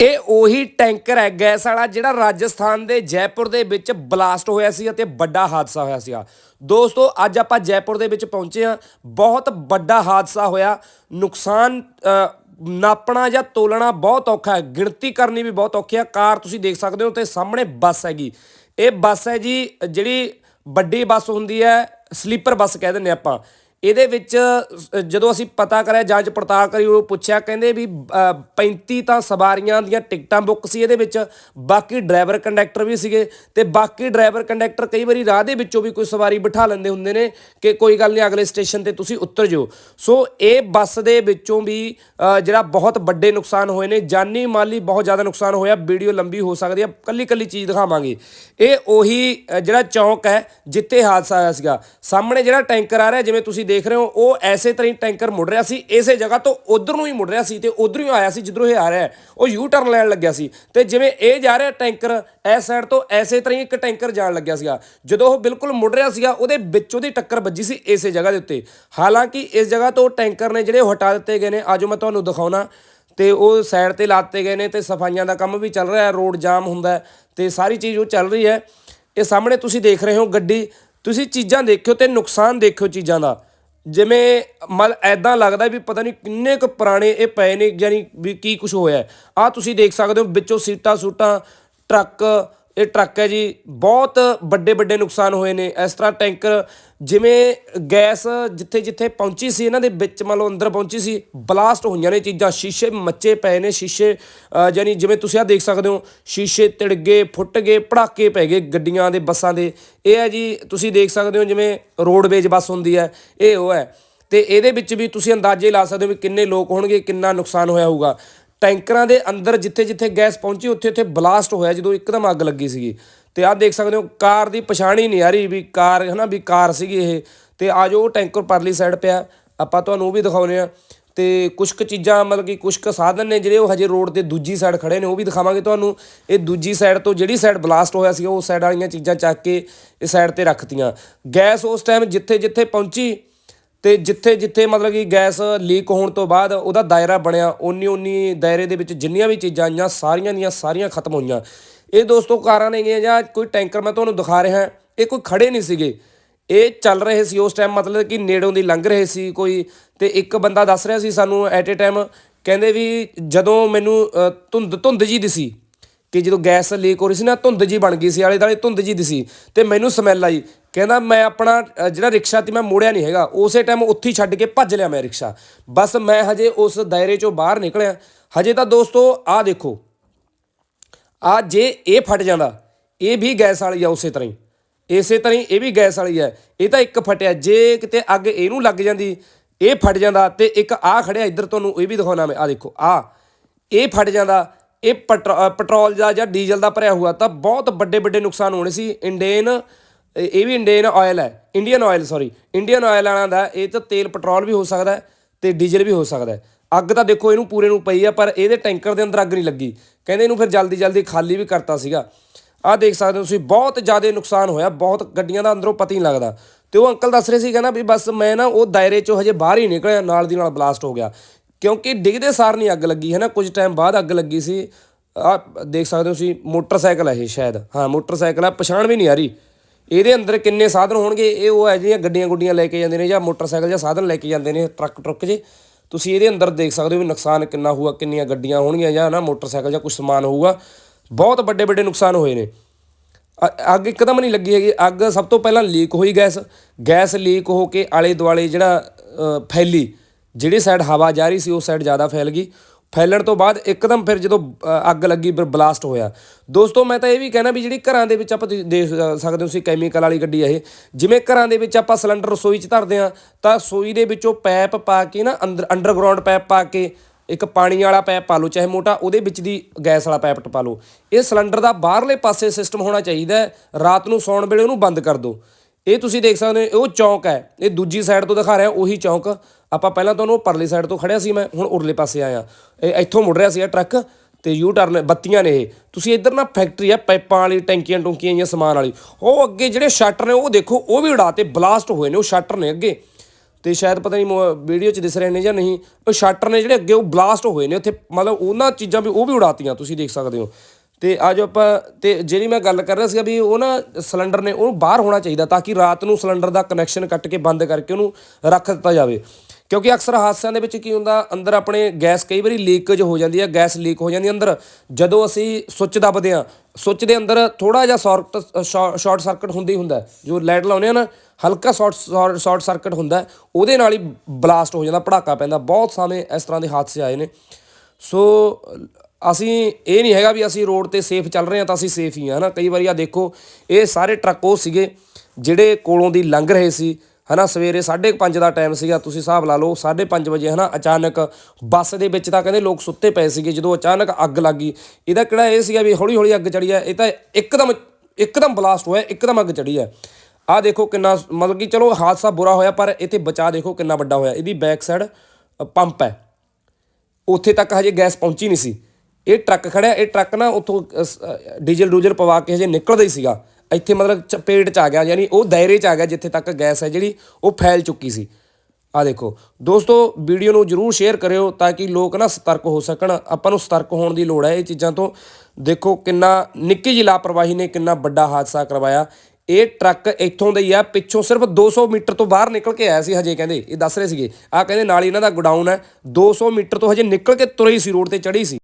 ਇਹ ਉਹੀ ਟੈਂਕਰ ਹੈ, ਗੈਸ ਵਾਲਾ, ਜਿਹੜਾ ਰਾਜਸਥਾਨ ਦੇ ਜੈਪੁਰ ਦੇ ਵਿੱਚ ਬਲਾਸਟ ਹੋਇਆ ਸੀ ਅਤੇ ਵੱਡਾ ਹਾਦਸਾ ਹੋਇਆ ਸੀਗਾ। ਦੋਸਤੋ, ਅੱਜ ਆਪਾਂ ਜੈਪੁਰ ਦੇ ਵਿੱਚ ਪਹੁੰਚੇ ਹਾਂ। ਬਹੁਤ ਵੱਡਾ ਹਾਦਸਾ ਹੋਇਆ। ਨੁਕਸਾਨ ਨਾਪਣਾ ਜਾਂ ਤੋਲਣਾ ਬਹੁਤ ਔਖਾ ਹੈ। ਗਿਣਤੀ ਕਰਨੀ ਵੀ ਬਹੁਤ ਔਖੀ ਹੈ। ਕਾਰ ਤੁਸੀਂ ਦੇਖ ਸਕਦੇ ਹੋ, ਤੇ ਸਾਹਮਣੇ ਬੱਸ ਹੈਗੀ। ਇਹ ਬੱਸ ਹੈ ਜੀ, ਜਿਹੜੀ ਵੱਡੀ ਬੱਸ ਹੁੰਦੀ ਹੈ, ਸਲੀਪਰ ਬੱਸ ਕਹਿ ਦਿੰਦੇ ਆਪਾਂ। ਇਹਦੇ ਵਿੱਚ ਜਦੋਂ ਅਸੀਂ ਪਤਾ ਕਰਿਆ ਜਾਂਚ ਪੜਤਾਲ ਕਰੀ ਉਹ ਪੁੱਛਿਆ ਕਹਿੰਦੇ ਵੀ ਅ, 35 ਤਾਂ ਸਵਾਰੀਆਂ ਦੀਆਂ ਟਿਕਟਾਂ ਬੁੱਕ ਸੀ ਇਹਦੇ ਵਿੱਚ ਬਾਕੀ ਡਰਾਈਵਰ ਕੰਡਕਟਰ ਵੀ ਸੀਗੇ ਤੇ ਬਾਕੀ ਡਰਾਈਵਰ ਕੰਡਕਟਰ ਕਈ ਵਾਰੀ ਰਾਹ ਦੇ ਵਿੱਚੋਂ ਵੀ ਕੋਈ ਸਵਾਰੀ ਬਿਠਾ ਲੈਂਦੇ ਹੁੰਦੇ ਨੇ ਕਿ ਕੋਈ ਗੱਲ ਨਹੀਂ ਅਗਲੇ ਸਟੇਸ਼ਨ ਤੇ ਤੁਸੀਂ ਉਤਰ ਜਾਓ। ਸੋ ਇਹ ਬੱਸ ਦੇ ਵਿੱਚੋਂ ਵੀ ਜਿਹੜਾ ਬਹੁਤ ਵੱਡੇ ਨੁਕਸਾਨ ਹੋਏ ਨੇ ਜਾਨੀ ਮਾਲੀ ਬਹੁਤ ਜ਼ਿਆਦਾ ਨੁਕਸਾਨ ਹੋਇਆ ਵੀਡੀਓ ਲੰਬੀ ਹੋ ਸਕਦੀ ਹੈ ਕੱਲੀ ਕੱਲੀ ਚੀਜ਼ ਦਿਖਾਵਾਂਗੇ। ਇਹ ਉਹੀ ਜਿਹੜਾ ਚੌਂਕ ਹੈ ਜਿੱਥੇ ਹਾਦਸਾ ਆਇਆ ਸੀਗਾ। ਸਾਹਮਣੇ ਜਿਹੜਾ ਟੈਂਕਰ ਆ ਰਿਹਾ ਜਿਵੇਂ ਤੁਸੀਂ ਦੇਖ ਰਹੇ ਹੋ, ਉਹ ਐਸੇ ਤਰ੍ਹਾਂ ਹੀ ਟੈਂਕਰ ਮੁੜ ਰਿਹਾ ਸੀ, ਇਸੇ ਜਗ੍ਹਾ ਤੋਂ ਉਧਰ ਨੂੰ ਹੀ ਮੁੜ ਰਿਹਾ ਸੀ ਤੇ ਉਧਰੋਂ ਹੀ ਆਇਆ ਸੀ, ਜਿੱਧਰੋਂ ਇਹ ਆ ਰਿਹਾ ਉਹ ਯੂ ਟਰਨ ਲੈਣ ਲੱਗਿਆ ਸੀ ਤੇ ਜਿਵੇਂ ਇਹ ਜਾ ਰਿਹਾ ਟੈਂਕਰ ਇਸ ਸਾਈਡ ਤੋਂ ਐਸੇ ਤਰ੍ਹਾਂ ਹੀ ਇੱਕ ਟੈਂਕਰ ਜਾਣ ਲੱਗਿਆ ਸੀਗਾ। ਜਦੋਂ ਉਹ ਬਿਲਕੁਲ ਮੁੜ ਰਿਹਾ ਸੀਗਾ, ਉਹਦੇ ਵਿੱਚ ਉਹਦੀ ਟੱਕਰ ਵੱਜੀ ਸੀ ਇਸੇ ਜਗ੍ਹਾ ਦੇ ਉੱਤੇ। ਹਾਲਾਂਕਿ ਇਸ ਜਗ੍ਹਾ ਤੋਂ ਟੈਂਕਰ ਨੇ ਜਿਹੜੇ ਉਹ ਹਟਾ ਦਿੱਤੇ ਗਏ ਨੇ। ਆਜੋ ਮੈਂ ਤੁਹਾਨੂੰ ਦਿਖਾਉਣਾ, ਤੇ ਉਹ ਸਾਈਡ ਤੇ ਲਾਤੇ ਗਏ ਨੇ ਤੇ ਸਫਾਈਆਂ ਦਾ ਕੰਮ ਵੀ ਚੱਲ ਰਿਹਾ ਹੈ, ਰੋਡ ਜਾਮ ਹੁੰਦਾ ਹੈ ਤੇ ਸਾਰੀ ਚੀਜ਼ ਉਹ ਚੱਲ ਰਹੀ ਹੈ। ਇਹ ਸਾਹਮਣੇ ਤੁਸੀਂ ਦੇਖ ਰਹੇ ਹੋ ਗੱਡੀ, ਤੁਸੀਂ ਚੀਜ਼ਾਂ ਦੇਖਿਓ ਤੇ ਨੁਕਸਾਨ ਦੇਖਿਓ ਚੀਜ਼ਾਂ ਦਾ। ਜਿਵੇਂ ਮਲ ਐਦਾਂ ਲੱਗਦਾ ਵੀ ਪਤਾ ਨਹੀਂ ਕਿੰਨੇ ਕੁ ਪੁਰਾਣੇ ਇਹ ਪਏ ਨੇ, ਯਾਨੀ ਵੀ ਕੀ ਕੁਝ ਹੋਇਆ। ਆ ਤੁਸੀਂ ਦੇਖ ਸਕਦੇ ਹੋ ਵਿੱਚੋਂ ਸੀਟਾਂ ਸੂਟਾਂ, ਟਰੱਕ, ਇਹ ਟਰੱਕ ਹੈ ਜੀ, ਬਹੁਤ ਵੱਡੇ ਵੱਡੇ ਨੁਕਸਾਨ ਹੋਏ ਨੇ। ਇਸ ਤਰ੍ਹਾਂ ਟੈਂਕਰ ਜਿਵੇਂ ਗੈਸ ਜਿੱਥੇ ਜਿੱਥੇ ਪਹੁੰਚੀ ਸੀ ਇਹਨਾਂ ਦੇ ਵਿੱਚ ਮੰਨ ਲਓ ਅੰਦਰ ਪਹੁੰਚੀ ਸੀ ਬਲਾਸਟ ਹੋਈਆਂ ਨੇ ਚੀਜ਼ਾਂ ਸ਼ੀਸ਼ੇ ਮੱਚੇ ਪਏ ਨੇ ਸ਼ੀਸ਼ੇ ਅ, ਯਾਨੀ ਜਿਵੇਂ ਤੁਸੀਂ ਆ ਦੇਖ ਸਕਦੇ ਹੋ ਸ਼ੀਸ਼ੇ ਤਿੜ ਗਏ ਫੁੱਟ ਗਏ ਪੜਾਕੇ ਪੈ ਗਏ ਗੱਡੀਆਂ ਦੇ ਬੱਸਾਂ ਦੇ। ਇਹ ਹੈ ਜੀ ਤੁਸੀਂ ਦੇਖ ਸਕਦੇ ਹੋ ਜਿਵੇਂ ਰੋਡਵੇਜ ਬੱਸ ਹੁੰਦੀ ਹੈ ਇਹ ਉਹ ਹੈ। ਤੇ ਇਹਦੇ ਵਿੱਚ ਵੀ ਤੁਸੀਂ ਅੰਦਾਜ਼ੇ ਲਾ ਸਕਦੇ ਹੋ ਵੀ ਕਿੰਨੇ ਲੋਕ ਹੋਣਗੇ ਕਿੰਨਾ ਨੁਕਸਾਨ ਹੋਇਆ ਹੋਊਗਾ। ਟੈਂਕਰਾਂ ਦੇ ਅੰਦਰ ਜਿੱਥੇ ਜਿੱਥੇ ਗੈਸ ਪਹੁੰਚੀ, ਉੱਥੇ ਉੱਥੇ ਬਲਾਸਟ ਹੋਇਆ ਜਦੋਂ ਇੱਕਦਮ ਅੱਗ ਲੱਗੀ ਸੀਗੀ। ਤੇ ਆਹ ਦੇਖ ਸਕਦੇ ਹੋ, ਕਾਰ ਦੀ ਪਛਾਣ ਹੀ ਨਹੀਂ ਆ ਰਹੀ ਵੀ ਕਾਰ ਹੈ ਨਾ ਵੀ ਕਾਰ ਸੀਗੀ ਇਹ। ਤੇ ਆਜੋ ਉਹ ਟੈਂਕਰ ਪਰਲੀ ਸਾਈਡ ਪਿਆ, ਆਪਾਂ ਤੁਹਾਨੂੰ ਉਹ ਵੀ ਦਿਖਾਉਨੇ ਆ ਤੇ ਕੁਝ ਕੁ ਚੀਜ਼ਾਂ, ਮਤਲਬ ਕਿ ਕੁਝ ਕੁ ਸਾਧਨ ਨੇ ਜਿਹੜੇ ਉਹ ਹਜੇ ਰੋਡ ਤੇ ਦੂਜੀ ਸਾਈਡ ਖੜੇ ਨੇ, ਉਹ ਵੀ ਦਿਖਾਵਾਂਗੇ ਤੁਹਾਨੂੰ। ਇਹ ਦੂਜੀ ਸਾਈਡ ਤੋਂ ਜਿਹੜੀ ਸਾਈਡ ਬਲਾਸਟ ਹੋਇਆ ਸੀ ਉਹ ਸਾਈਡ ਵਾਲੀਆਂ ਚੀਜ਼ਾਂ ਚੱਕ ਕੇ ਇਹ ਸਾਈਡ ਤੇ ਰੱਖਤੀਆਂ। ਗੈਸ ਉਸ ਟਾਈਮ ਜਿੱਥੇ ਜਿੱਥੇ ਪਹੁੰਚੀ ਤੇ ਜਿੱਥੇ ਜਿੱਥੇ ਮਤਲਬ ਕਿ ਗੈਸ ਲੀਕ ਹੋਣ ਤੋਂ ਬਾਅਦ ਉਹਦਾ ਦਾਇਰਾ ਬਣਿਆ, ਓਨੀ ਓਨੀ ਦਾਇਰੇ ਦੇ ਵਿੱਚ ਜਿੰਨੀਆਂ ਵੀ ਚੀਜ਼ਾਂ ਆਈਆਂ, ਸਾਰੀਆਂ ਦੀਆਂ ਸਾਰੀਆਂ ਖਤਮ ਹੋਈਆਂ। ਇਹ ਦੋਸਤੋ ਕਾਰਾਂ ਨੇਗੀਆਂ ਜਾਂ ਕੋਈ ਟੈਂਕਰ ਮੈਂ ਤੁਹਾਨੂੰ ਦਿਖਾ ਰਿਹਾ, ਇਹ ਕੋਈ ਖੜੇ ਨਹੀਂ ਸੀਗੇ। ਇਹ ਚੱਲ ਰਹੇ ਸੀ ਉਸ ਟਾਈਮ ਮਤਲਬ ਕਿ ਨੇੜੋਂ ਦੀ ਲੰਘ ਰਹੇ ਸੀ ਕੋਈ, ਤੇ ਇੱਕ ਬੰਦਾ ਦੱਸ ਰਿਹਾ ਸੀ ਸਾਨੂੰ ਐਟ ਏ ਟਾਈਮ ਕਹਿੰਦੇ ਵੀ ਜਦੋਂ ਮੈਨੂੰ ਧੁੰਦ ਧੁੰਦ ਜੀ ਦਿਸੀ ਕਿ ਜਦੋਂ ਗੈਸ ਲੀਕ ਹੋ ਰਹੀ ਸੀ ਨਾ, ਧੁੰਦ ਜੀ ਬਣ ਗਈ ਸੀ ਆਲੇ ਦਾਲੇ ਧੁੰਦ ਜੀ ਦਿਸੀ ਤੇ ਮੈਨੂੰ ਸਮੈਲ ਆਈ। ਕਹਿੰਦਾ ਮੈਂ ਆਪਣਾ ਅ, ਜਿਹੜਾ ਰਿਕਸ਼ਾ ਤੇ ਮੈਂ ਮੋੜਿਆ ਨਹੀਂ ਹੈਗਾ। ਉਸੇ ਟਾਈਮ ਉੱਥੇ ਹੀ ਛੱਡ ਕੇ ਭੱਜ ਲਿਆ ਮੈਂ ਰਿਕਸ਼ਾ। ਬਸ ਮੈਂ ਹਜੇ ਉਸ ਦਾਇਰੇ ਚੋਂ ਬਾਹਰ ਨਿਕਲਿਆ। ਹਜੇ ਤਾਂ ਦੋਸਤੋ ਆਹ ਦੇਖੋ। ਆ ਜੇ ਇਹ ਫਟ ਜਾਂਦਾ ਇਹ ਵੀ ਗੈਸ ਵਾਲੀ ਆ ਉਸੇ ਤਰ੍ਹਾਂ ਹੀ। ਇਸੇ ਤਰ੍ਹਾਂ ਹੀ ਇਹ ਵੀ ਗੈਸ ਵਾਲੀ ਹੈ ਇਹ ਤਾਂ ਇੱਕ ਫਟਿਆ। ਜੇ ਕਿਤੇ ਅੱਗ ਇਹਨੂੰ ਲੱਗ ਜਾਂਦੀ ਇਹ ਫਟ ਜਾਂਦਾ ਤੇ ਇੱਕ ਆ ਖੜਿਆ ਇੱਧਰ ਤੁਹਾਨੂੰ ਇਹ ਵੀ ਦਿਖਾਉਣਾ ਮੈਂ। ਆ ਦੇਖੋ ਆ। ਇਹ ਫਟ ਜਾਂਦਾ ਇਹ ਪੈਟਰੋ- ਅ, ਪੈਟਰੋਲ ਦਾ ਜਾਂ ਡੀਜ਼ਲ ਦਾ ਭਰਿਆ ਹੋਇਆ ਤਾਂ ਬਹੁਤ ਵੱਡੇ ਵੱਡੇ ਨੁਕਸਾਨ ਹੋਣੇ ਸੀ। ਇੰਡੇਨ ਇਹ ਇਹ ਵੀ ਇੰਡੀਅਨ ਆਇਲ ਹੈ Indian oil sorry Indian oil ਵਾਲਾ ਦਾ ਇਹ ਤਾਂ ਤੇਲ ਪੈਟਰੋਲ ਵੀ ਹੋ ਸਕਦਾ ਹੈ ਤੇ ਡੀਜ਼ਲ ਵੀ ਹੋ ਸਕਦਾ ਹੈ। ਅੱਗ ਤਾਂ ਦੇਖੋ ਇਹਨੂੰ ਪੂਰੇ ਨੂੰ ਪਈ ਆ, ਪਰ ਇਹਦੇ ਟੈਂਕਰ ਦੇ ਅੰਦਰ ਅੱਗ ਨਹੀਂ ਲੱਗੀ। ਕਹਿੰਦੇ ਇਹਨੂੰ ਫਿਰ ਜਲਦੀ ਜਲਦੀ ਖਾਲੀ ਵੀ ਕਰਤਾ ਸੀਗਾ। ਆਹ ਦੇਖ ਸਕਦੇ ਹੋ ਤੁਸੀਂ, ਬਹੁਤ ਜ਼ਿਆਦਾ ਨੁਕਸਾਨ ਹੋਇਆ, ਬਹੁਤ ਗੱਡੀਆਂ ਦਾ ਅੰਦਰੋਂ ਪਤਾ ਹੀ ਨਹੀਂ ਲੱਗਦਾ। ਤੇ ਉਹ ਅੰਕਲ ਦੱਸ ਰਹੇ ਸੀ, ਕਹਿੰਦਾ ਵੀ ਬਸ ਮੈਂ ਨਾ ਉਹ ਦਾਇਰੇ ਚੋਂ ਹਜੇ ਬਾਹਰ ਹੀ ਨਿਕਲਿਆ, ਨਾਲ ਦੀ ਨਾਲ ਬਲਾਸਟ ਹੋ ਗਿਆ। ਕਿਉਂਕਿ ਡਿੱਗਦੇ ਸਾਰ ਨਹੀਂ ਅੱਗ ਲੱਗੀ ਹੈ ਨਾ ਕੁਝ ਟਾਈਮ ਬਾਅਦ ਅੱਗ ਲੱਗੀ ਸੀ। ਆ ਦੇਖ ਸਕਦੇ ਹੋ ਤੁਸੀਂ, ਮੋਟਰਸਾਈਕਲ ਹੈ ਇਹ ਸ਼ਾਇਦ। ਹਾਂ, ਮੋਟਰਸਾਈਕਲ ਆ, ਪਛਾਣ ਵੀ ਨਹੀਂ ਆ ਰਹੀ। ਇਹਦੇ ਅੰਦਰ ਕਿੰਨੇ ਸਾਧਨ ਹੋਣਗੇ? ਇਹ ਉਹ ਹੈ ਜਿਹੜੀਆਂ ਗੱਡੀਆਂ ਗੁੱਡੀਆਂ ਲੈ ਕੇ ਜਾਂਦੇ ਨੇ ਜਾਂ ਮੋਟਰਸਾਈਕਲ ਜਾਂ ਸਾਧਨ ਲੈ ਕੇ ਜਾਂਦੇ ਨੇ ਟਰੱਕ ਟਰੁੱਕ ਜੇ। ਤੁਸੀਂ ਇਹਦੇ ਅੰਦਰ ਦੇਖ ਸਕਦੇ ਹੋ ਵੀ ਨੁਕਸਾਨ ਕਿੰਨਾ ਹੋਊਗਾ, ਕਿੰਨੀਆਂ ਗੱਡੀਆਂ ਹੋਣਗੀਆਂ ਜਾਂ ਨਾ ਮੋਟਰਸਾਈਕਲ ਜਾਂ ਕੁਝ ਸਮਾਨ ਹੋਊਗਾ। ਬਹੁਤ ਵੱਡੇ ਵੱਡੇ ਨੁਕਸਾਨ ਹੋਏ ਨੇ। ਅ- ਅੱਗ ਇੱਕਦਮ ਨਹੀਂ ਲੱਗੀ ਹੈਗੀ। ਅੱਗ ਸਭ ਤੋਂ ਪਹਿਲਾਂ ਲੀਕ ਹੋਈ ਗੈਸ। ਗੈਸ ਲੀਕ ਹੋ ਕੇ ਆਲੇ ਦੁਆਲੇ ਜਿਹੜਾ ਫੈਲੀ, ਜਿਹੜੀ ਸਾਈਡ ਹਵਾ ਜਾ ਰਹੀ ਸੀ ਉਸ ਸਾਈਡ ਜ਼ਿਆਦਾ ਫੈਲ ਗਈ। ਫੈਲਣ ਤੋਂ ਬਾਅਦ ਇੱਕਦਮ ਫਿਰ ਜਦੋਂ ਅੱਗ ਲੱਗੀ, ਫਿਰ ਬਲਾਸਟ ਹੋਇਆ। ਦੋਸਤੋ, ਮੈਂ ਤਾਂ ਇਹ ਵੀ ਕਹਿਣਾ ਵੀ ਜਿਹੜੀ ਘਰਾਂ ਦੇ ਵਿੱਚ ਆਪਾਂ ਤੁਸੀਂ ਦੇਖ ਸਕਦੇ ਹੋ, ਤੁਸੀਂ ਕੈਮੀਕਲ ਵਾਲੀ ਗੱਡੀ ਇਹ। ਜਿਵੇਂ ਘਰਾਂ ਦੇ ਵਿੱਚ ਆਪਾਂ ਸਿਲੰਡਰ ਰਸੋਈ 'ਚ ਧਰਦੇ ਆ ਤਾਂ ਰਸੋਈ ਦੇ ਵਿੱਚੋਂ ਪੈਪ ਪਾ ਕੇ ਨਾ ਅੰਦਰ, ਅੰਡਰਗਰਾਉਂਡ ਪੈਪ ਪਾ ਕੇ, ਇੱਕ ਪਾਣੀ ਵਾਲਾ ਪੈਪ ਪਾ ਲਓ, ਚਾਹੇ ਮੋਟਾ, ਉਹਦੇ ਵਿੱਚ ਦੀ ਗੈਸ ਵਾਲਾ ਪੈਪ ਟਪਾ ਲਓ। ਇਹ ਸਿਲੰਡਰ ਦਾ ਬਾਹਰਲੇ ਪਾਸੇ ਸਿਸਟਮ ਹੋਣਾ ਚਾਹੀਦਾ ਹੈ। ਰਾਤ ਨੂੰ ਸੌਣ ਵੇਲੇ ਉਹਨੂੰ ਬੰਦ ਕਰ ਦਿਓ। ਇਹ ਤੁਸੀਂ ਦੇਖ ਸਕਦੇ ਹੋ ਉਹ ਚੌਂਕ ਹੈ। ਇਹ ਦੂਜੀ ਸਾਈਡ ਤੋਂ ਦਿਖਾ ਰਿਹਾ, ਉਹੀ ਚੌਂਕ। ਆਪਾਂ ਪਹਿਲਾਂ ਤੁਹਾਨੂੰ ਉਹ ਪਰਲੀ ਸਾਈਡ ਤੋਂ ਖੜਿਆ ਸੀ ਮੈਂ, ਹੁਣ ਉਰਲੇ ਪਾਸੇ ਆਇਆ। ਇਹ ਇੱਥੋਂ ਮੁੜ ਰਿਹਾ ਸੀ ਇਹ ਟਰੱਕ ਤੇ ਯੂ ਟਰਨ ਬੱਤੀਆਂ ਨੇ ਇਹ। ਤੁਸੀਂ ਇੱਧਰ ਨਾ ਫੈਕਟਰੀ ਆ, ਪਾਈਪਾਂ ਵਾਲੀ, ਟੈਂਕੀਆਂ ਟੁੰਕੀਆਂ ਜਾਂ ਸਮਾਨ ਵਾਲੀ। ਉਹ ਅੱਗੇ ਜਿਹੜੇ ਸ਼ਟਰ ਨੇ, ਉਹ ਦੇਖੋ, ਉਹ ਵੀ ਉਡਾਤੇ ਬਲਾਸਟ ਹੋਏ ਨੇ, ਉਹ ਸ਼ਟਰ ਨੇ ਅੱਗੇ। ਤੇ ਸ਼ਾਇਦ ਪਤਾ ਨਹੀਂ ਵੀਡੀਓ 'ਚ ਦਿਸ ਰਹੇ ਨੇ ਜਾਂ ਨਹੀਂ, ਉਹ ਸ਼ਟਰ ਨੇ ਜਿਹੜੇ ਅੱਗੇ ਉਹ ਬਲਾਸਟ ਹੋਏ ਨੇ, ਉੱਥੇ ਮਤਲਬ ਉਹਨਾਂ ਚੀਜ਼ਾਂ ਵੀ ਉਹ ਵੀ ਉਡਾਤੀਆਂ, ਤੁਸੀਂ ਦੇਖ ਸਕਦੇ ਹੋ। ਤੇ ਅੱਜ ਆਪਾਂ, ਤੇ ਜਿਹੜੀ ਮੈਂ ਗੱਲ ਕਰ ਰਿਹਾ ਸੀ ਵੀ ਉਹ ਨਾ ਸਿਲੰਡਰ ਨੇ ਉਹਨੂੰ ਬਾਹਰ ਹੋਣਾ ਚਾਹੀਦਾ ਤਾਂ ਕਿ ਰਾਤ ਨੂੰ ਸਿਲੰਡਰ ਦਾ ਕਨੈਕਸ਼ਨ ਕੱਟ ਕੇ ਬੰਦ ਕਰਕੇ ਉਹਨੂੰ ਰੱਖ ਦਿੱਤਾ ਜਾਵੇ। ਕਿਉਂਕਿ ਅਕਸਰ ਹਾਦਸਿਆਂ ਦੇ ਵਿੱਚ ਕੀ ਹੁੰਦਾ, ਅੰਦਰ ਆਪਣੇ ਗੈਸ ਕਈ ਵਾਰੀ ਲੀਕੇਜ ਹੋ ਜਾਂਦੀ ਹੈ ਗੈਸ ਲੀਕ ਹੋ ਜਾਂਦੀ ਅੰਦਰ। ਜਦੋਂ ਅਸੀਂ ਸੁੱਚ ਦੱਬਦੇ ਆ, ਸੁੱਚ ਦੇ ਅੰਦਰ ਥੋੜਾ ਜਿਹਾ ਸ਼ਾਰਟ ਸ਼ਾਰਟ ਸਰਕਟ ਹੁੰਦੀ ਹੁੰਦਾ ਜੋ ਲਾਈਟ ਲਾਉਂਦੇ ਆ ਨਾ, ਹਲਕਾ ਸ਼ਾਰਟ ਸ਼ਾਰਟ ਸਰਕਟ ਹੁੰਦਾ ਉਹਦੇ ਨਾਲ ਹੀ ਬਲਾਸਟ ਹੋ ਜਾਂਦਾ ਪੜਾਕਾ ਪੈਂਦਾ। ਬਹੁਤ ਸਾਵੇਂ ਇਸ ਤਰ੍ਹਾਂ ਦੇ ਹਾਦਸੇ ਆਏ ਨੇ। ਸੋ ਅਸੀਂ ਇਹ ਨਹੀਂ ਹੈਗਾ ਵੀ ਅਸੀਂ ਰੋਡ ਤੇ ਸੇਫ ਚੱਲ ਰਹੇ ਹਾਂ ਤਾਂ ਅਸੀਂ ਸੇਫ ਹੀ ਹਾਂ, ਹਨਾ? ਕਈ ਵਾਰੀ ਆ ਦੇਖੋ, ਇਹ ਸਾਰੇ ਟਰੱਕ ਉਹ ਸੀਗੇ ਜਿਹੜੇ ਕੋਲੋਂ ਦੀ ਲੰਘ ਰਹੇ ਸੀ, ਹਨਾ? ਸਵੇਰੇ 5:30 ਦਾ ਟਾਈਮ ਸੀਗਾ, ਤੁਸੀਂ ਹਿਸਾਬ ਲਾ ਲਓ 5:30 ਵਜੇ, ਹਨਾ? ਅਚਾਨਕ ਬੱਸ ਦੇ ਵਿੱਚ ਤਾਂ ਕਹਿੰਦੇ ਲੋਕ ਸੁੱਤੇ ਪਏ ਸੀਗੇ, ਜਦੋਂ ਅਚਾਨਕ ਅੱਗ ਲੱਗੀ ਇਹਦਾ ਕਿਹੜਾ ਇਹ ਸੀਗਾ ਵੀ ਹੌਲੀ ਹੌਲੀ ਅੱਗ ਚੜੀ ਹੈ, ਇਹ ਤਾਂ ਇੱਕਦਮ ਇੱਕਦਮ ਬਲਾਸਟ ਹੋਇਆ, ਇੱਕਦਮ ਅੱਗ ਚੜੀ ਹੈ। ਆਹ ਦੇਖੋ ਕਿੰਨਾ ਮਤਲਬ ਕਿ ਚਲੋ ਹਾਦਸਾ ਬੁਰਾ ਹੋਇਆ, ਪਰ ਇੱਥੇ ਬਚਾ ਦੇਖੋ ਕਿੰਨਾ ਵੱਡਾ ਹੋਇਆ। ਇਹਦੀ ਬੈਕ ਸਾਈਡ ਪੰਪ ਹੈ। ਉੱਥੇ ਤੱਕ ਹਜੇ ਗੈਸ ਪਹੁੰਚੀ ਨਹੀਂ ਸੀ। ਇਹ ਟਰੱਕ ਖੜਿਆ, ਇਹ ਟਰੱਕ ਨਾ ਉੱਥੋਂ ਡੀਜ਼ਲ ਡੂਜ਼ਲ ਪਵਾ ਕੇ ਹਜੇ ਨਿਕਲਦਾ ਹੀ ਸੀਗਾ। ਇੱਥੇ ਮਤਲਬ ਚਪੇਟ ਚ ਆ ਗਿਆ, ਯਾਨੀ ਉਹ ਦਾਇਰੇ ਚ ਆ ਗਿਆ ਜਿੱਥੇ ਤੱਕ ਗੈਸ ਹੈ ਜਿਹੜੀ, ਉਹ ਫੈਲ ਚੁੱਕੀ ਸੀ। ਆ ਦੇਖੋ, ਦੋਸਤੋ, ਵੀਡੀਓ ਨੂੰ ਜਰੂਰ ਸ਼ੇਅਰ ਕਰਿਓ ਤਾਂ ਕਿ ਲੋਕ ਨਾ ਸਤਰਕ ਹੋ ਸਕਣ। ਆਪਾਂ ਨੂੰ ਸਤਰਕ ਹੋਣ ਦੀ ਲੋੜ ਹੈ ਇਹ ਚੀਜ਼ਾਂ ਤੋਂ। ਦੇਖੋ, ਕਿੰਨਾ ਨਿੱਕੀ ਜਿਹੀ ਲਾਪਰਵਾਹੀ ਨੇ, ਕਿੰਨਾ ਵੱਡਾ ਹਾਦਸਾ ਕਰਵਾਇਆ। ਇਹ ਟਰੱਕ ਇੱਥੋਂ ਦਾ ਹੀ ਆ, ਪਿੱਛੋਂ ਸਿਰਫ 200 ਮੀਟਰ ਤੋਂ ਬਾਹਰ ਨਿਕਲ ਕੇ ਆਇਆ ਸੀ ਹਜੇ ਕਹਿੰਦੇ, ਇਹ ਦੱਸ ਰਹੇ ਸੀਗੇ। ਆ ਕਹਿੰਦੇ ਨਾਲ ਹੀ ਇਹਨਾਂ ਦਾ ਗੋਡਾਊਨ ਹੈ 200 ਮੀਟਰ ਤੋਂ ਹਜੇ ਨਿਕਲ ਕੇ ਤੁਰੇ ਸੀ, ਰੋਡ ਤੇ ਚੜੀ ਸੀ।